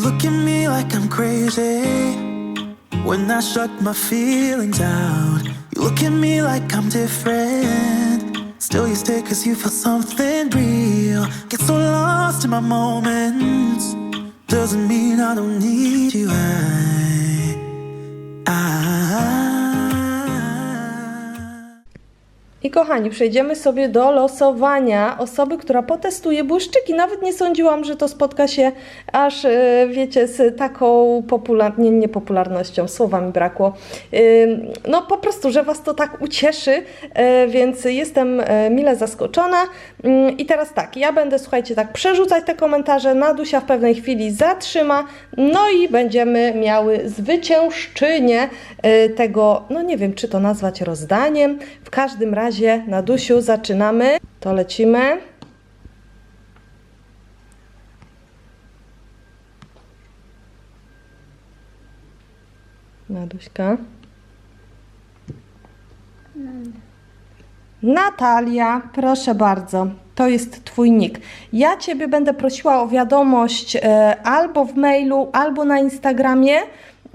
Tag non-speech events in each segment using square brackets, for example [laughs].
look at me like I'm crazy when I shut my feelings out. You look at me like I'm different. Still, you stay cause you feel something real. Get so lost in my moments. Doesn't mean I don't need you. I, I, I kochani, przejdziemy sobie do losowania osoby, która potestuje błyszczyki. Nawet nie sądziłam, że to spotka się aż, e, wiecie, z taką popular... nie, nie słowa mi brakło. Ym, No po prostu, że Was to tak ucieszy, e, więc jestem e, mile zaskoczona. Ym, I teraz tak, ja będę, słuchajcie, tak przerzucać te komentarze, Nadusia w pewnej chwili zatrzyma, no i będziemy miały zwyciężczynię e, tego, no nie wiem, czy to nazwać rozdaniem. W każdym razie, Nadusiu, zaczynamy. To lecimy. Naduśka. Natalia, proszę bardzo, to jest Twój nick. Ja Ciebie będę prosiła o wiadomość e, albo w mailu, albo na Instagramie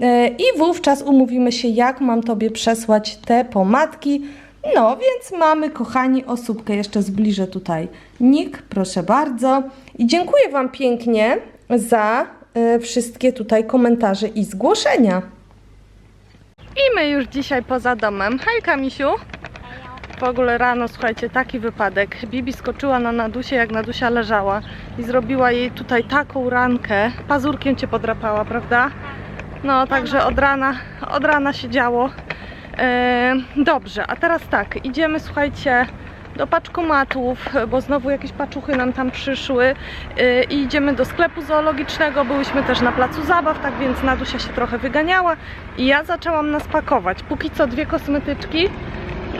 e, i wówczas umówimy się, jak mam Tobie przesłać te pomadki. No, więc mamy, kochani, osóbkę. Jeszcze zbliżę tutaj nick, proszę bardzo. I dziękuję Wam pięknie za e, wszystkie tutaj komentarze i zgłoszenia. I my już dzisiaj poza domem. Hejka, Misiu. W ogóle rano, słuchajcie, taki wypadek. Bibi skoczyła na Nadusie, jak Nadusia leżała i zrobiła jej tutaj taką rankę. Pazurkiem cię podrapała, prawda? No, także od rana, od rana się działo. E, dobrze, a teraz tak, idziemy, słuchajcie, do paczkomatów, bo znowu jakieś paczuchy nam tam przyszły e, i idziemy do sklepu zoologicznego. Byłyśmy też na placu zabaw, tak więc Nadusia się trochę wyganiała i ja zaczęłam nas pakować. Póki co dwie kosmetyczki,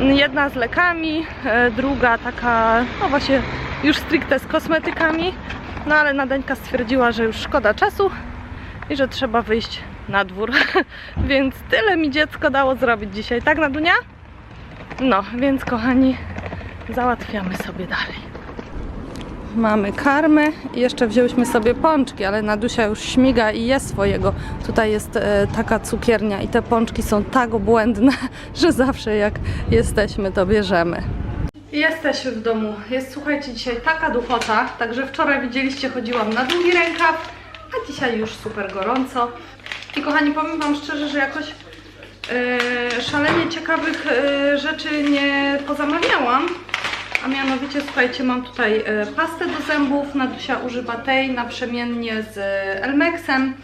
Jedna z lekami, e, druga taka, no właśnie już stricte z kosmetykami. No ale Nadeńka stwierdziła, że już szkoda czasu i że trzeba wyjść na dwór. [laughs] więc tyle mi dziecko dało zrobić dzisiaj, tak Nadunia? No, więc kochani, załatwiamy sobie dalej. Mamy karmę i jeszcze wzięłyśmy sobie pączki, ale Nadusia już śmiga i je swojego. Tutaj jest e, taka cukiernia i te pączki są tak obłędne, [laughs] że zawsze jak jesteśmy, to bierzemy. Jesteśmy w domu. Jest, słuchajcie, dzisiaj taka duchota, także wczoraj widzieliście, chodziłam na długi rękaw, a dzisiaj już super gorąco. I kochani, powiem Wam szczerze, że jakoś e, szalenie ciekawych e, rzeczy nie pozamawiałam. A mianowicie, słuchajcie, mam tutaj e, pastę do zębów. Nadusia używa tej naprzemiennie z Elmexem,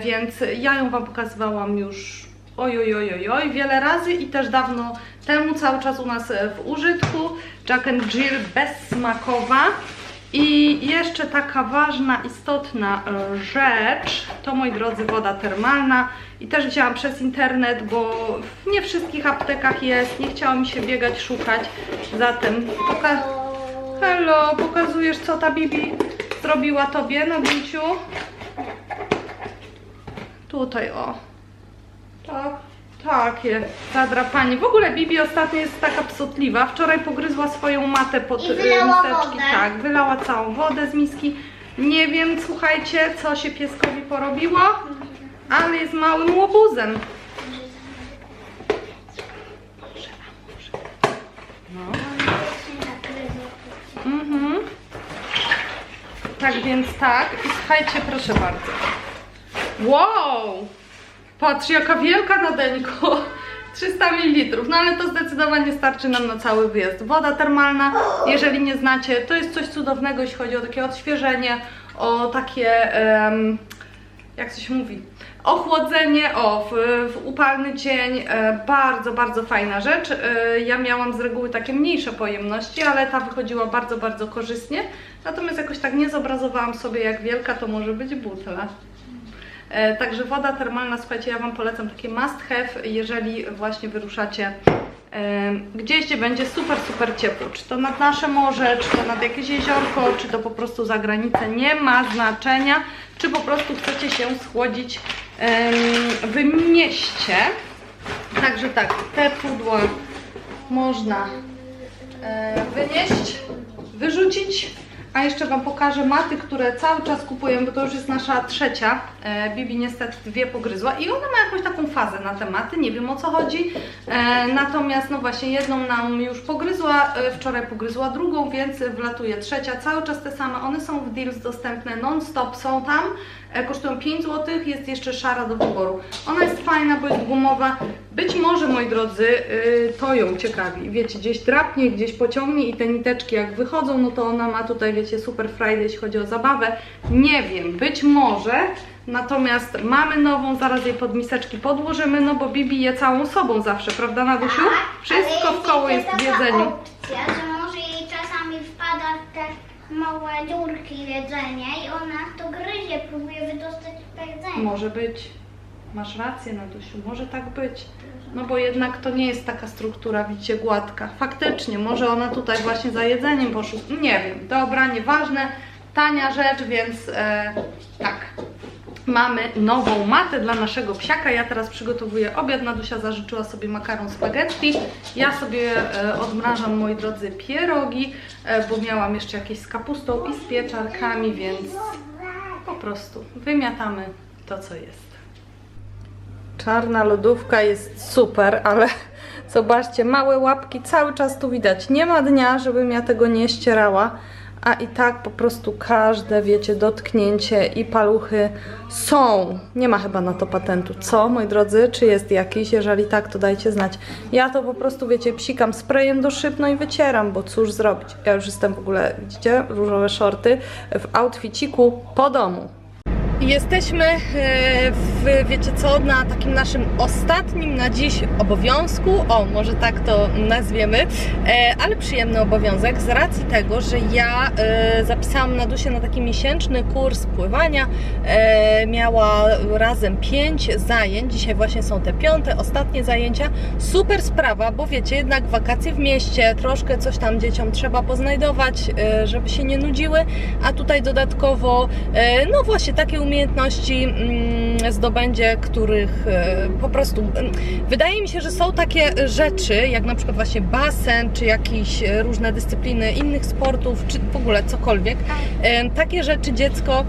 więc ja ją Wam pokazywałam już oj, oj, oj, oj, oj, wiele razy i też dawno temu, cały czas u nas w użytku. Jack and Jill bezsmakowa. I jeszcze taka ważna, istotna e, rzecz, to moi drodzy woda termalna. I też wzięłam przez internet, bo w nie wszystkich aptekach jest, nie chciało mi się biegać, szukać, zatem poka Hello, pokazujesz co ta Bibi zrobiła Tobie na biciu? Tutaj o, tak, takie zadrapanie. W ogóle Bibi ostatnio jest taka psotliwa. Wczoraj pogryzła swoją matę pod I wylała miseczki. wodę. Tak, wylała całą wodę z miski. Nie wiem, słuchajcie, co się pieskowi porobiło, ale jest małym łobuzem. No. Mhm. Tak więc tak. I słuchajcie, proszę bardzo. Wow! Patrz, jaka wielka nadeńko. [laughs] 300 ml, no ale to zdecydowanie starczy nam na cały wyjazd. Woda termalna, jeżeli nie znacie, to jest coś cudownego, jeśli chodzi o takie odświeżenie, o takie, em, jak się mówi, ochłodzenie, o, w, w upalny dzień, e, bardzo, bardzo fajna rzecz. E, ja miałam z reguły takie mniejsze pojemności, ale ta wychodziła bardzo, bardzo korzystnie. Natomiast jakoś tak nie zobrazowałam sobie, jak wielka to może być butla. E, Także woda termalna, słuchajcie, ja Wam polecam takie must have, jeżeli właśnie wyruszacie gdzieś, gdzie będzie super, super ciepło. Czy to nad nasze morze, czy to nad jakieś jeziorko, czy to po prostu za granicę, nie ma znaczenia. Czy po prostu chcecie się schłodzić w mieście. Także tak, te pudła można e, wynieść, wyrzucić, A jeszcze Wam pokażę maty, które cały czas kupujemy, bo to już jest nasza trzecia. E, Bibi niestety dwie pogryzła i ona ma jakąś taką fazę na tematy, nie wiem o co chodzi. E, natomiast no właśnie jedną nam już pogryzła, e, wczoraj pogryzła drugą, więc wlatuje trzecia. Cały czas te same, one są w deals dostępne non-stop, są tam. Kosztują 5 zł, jest jeszcze szara do wyboru. Ona jest fajna, bo jest gumowa. Być może, moi drodzy, to ją ciekawi. Wiecie, gdzieś drapnie, gdzieś pociągnie i te niteczki jak wychodzą, no to ona ma tutaj, wiecie, super frajdę, jeśli chodzi o zabawę. Nie wiem, być może. Natomiast mamy nową, zaraz jej pod miseczki podłożymy, no bo Bibi je całą sobą zawsze, prawda Nadusiu? Wszystko Ale w koło jest w jedzeniu. Opcja, że może jej czasami wpada w te małe dziurki jedzenia i ona to gryzie, próbuje wydostać to jedzenie. Może być. Masz rację, Nadusiu, może tak być. No bo jednak to nie jest taka struktura, widzicie, gładka. Faktycznie, może ona tutaj właśnie za jedzeniem poszła. Nie wiem, dobra, nieważne. Tania rzecz, więc e, tak. Mamy nową matę dla naszego psiaka. Ja teraz przygotowuję obiad. Nadusia zażyczyła sobie makaron spaghetti. Ja sobie e, odmrażam, moi drodzy, pierogi, e, bo miałam jeszcze jakieś z kapustą i z pieczarkami, więc po prostu wymiatamy to, co jest. Czarna lodówka jest super, ale [laughs] zobaczcie, małe łapki cały czas tu widać. Nie ma dnia, żebym ja tego nie ścierała, a i tak po prostu każde, wiecie, dotknięcie i paluchy są. Nie ma chyba na to patentu. Co, moi drodzy? Czy jest jakiś? Jeżeli tak, to dajcie znać. Ja to po prostu, wiecie, psikam sprayem do szyb, no i wycieram, bo cóż zrobić. Ja już jestem w ogóle, widzicie, różowe shorty w outficiku po domu. Jesteśmy e, w, wiecie co, na takim naszym ostatnim na dziś obowiązku, o może tak to nazwiemy, e, ale przyjemny obowiązek z racji tego, że ja e, zapisałam Nadusię na taki miesięczny kurs pływania, miała razem pięć zajęć, dzisiaj właśnie są te piąte, ostatnie zajęcia, super sprawa, bo wiecie, jednak wakacje w mieście, troszkę coś tam dzieciom trzeba poznajdować, żeby się nie nudziły, a tutaj dodatkowo, no właśnie takie umiejętności mm, zdobędzie, których e, po prostu mm, wydaje mi się, że są takie rzeczy, jak na przykład właśnie basen, czy jakieś e, różne dyscypliny innych sportów, czy w ogóle cokolwiek. E, Takie rzeczy dziecko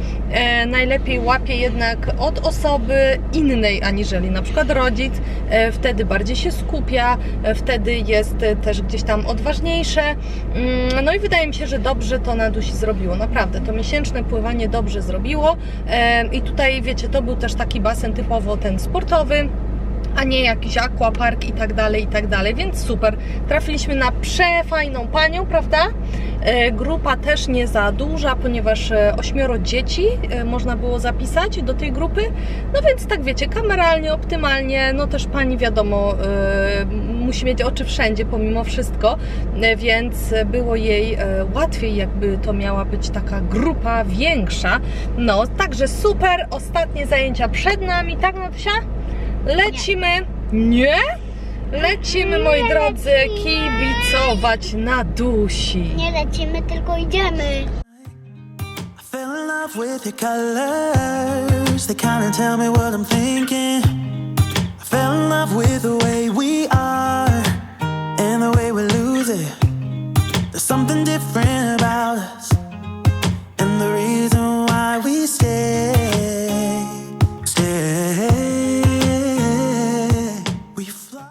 najlepiej łapie jednak od osoby innej, aniżeli na przykład rodzic. Wtedy bardziej się skupia, wtedy jest też gdzieś tam odważniejsze. Mm, No i wydaje mi się, że dobrze to na dusi zrobiło. Naprawdę, to miesięczne pływanie dobrze zrobiło. I tutaj, wiecie, to był też taki basen typowo ten sportowy a nie jakiś aquapark i tak dalej, i tak dalej, więc super. Trafiliśmy na przefajną panią, prawda? E, grupa też nie za duża, ponieważ e, ośmioro dzieci e, można było zapisać do tej grupy, no więc tak wiecie, kameralnie, optymalnie, no też pani wiadomo, musi mieć oczy wszędzie pomimo wszystko, więc było jej łatwiej, jakby to miała być taka grupa większa. No, także super, ostatnie zajęcia przed nami, tak Nadusia? Lecimy. Nie? Lecimy, moi drodzy, kibicować na dusi. Nie lecimy, tylko idziemy. I fell in love with your colors. They kinda tell me what I'm thinking.